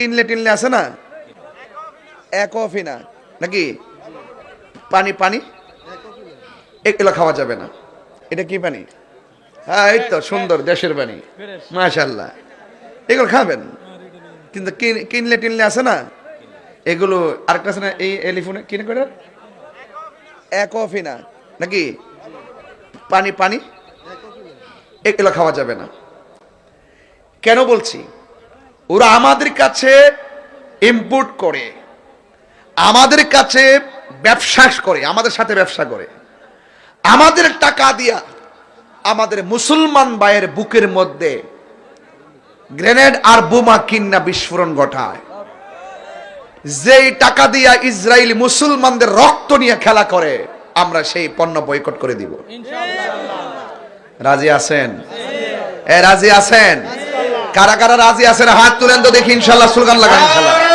টিনলে টিনলে আছে না? এক অফি না। নাকি? পানি পানি? এগুলো খাওয়া যাবে না। এটা কি পানি? হ্যাঁ এই তো সুন্দর, দেশের পানি। মাশাল্লাহ এগুলো খাবেন? কিন্তু কিন- কিনলে টিনলে আছে না? এগুলো আর কাছে না, এই এলিফোনে? কিনে করে এক অফি না। নাকি? পানি পানি? এগুলো খাওয়া যাবে না। কেন বলছি? ওরা আমাদের কাছে ইম্পোর্ট করে আমাদের কাছে ব্যবসা করে আমাদের সাথে ব্যবসা করে। আমাদের টাকা দিয়া আমাদের মুসলমান ভাইয়ের বুকের মধ্যে গ্রেনেড আর বোমা কিন্না বিস্ফোরণ ঘটায়। যেই টাকা দিয়া ইসরায়েল মুসলমানদের রক্ত নিয়ে খেলা করে আমরা সেই পণ্য বয়কট করে দিব। রাজি আছেন? এ রাজি আছেন? কারা কারা রাজি আছেন হাত তুলেন তো দেখি ইনশাল্লাহ স্লোগান লাগান ইনশাল্লাহ।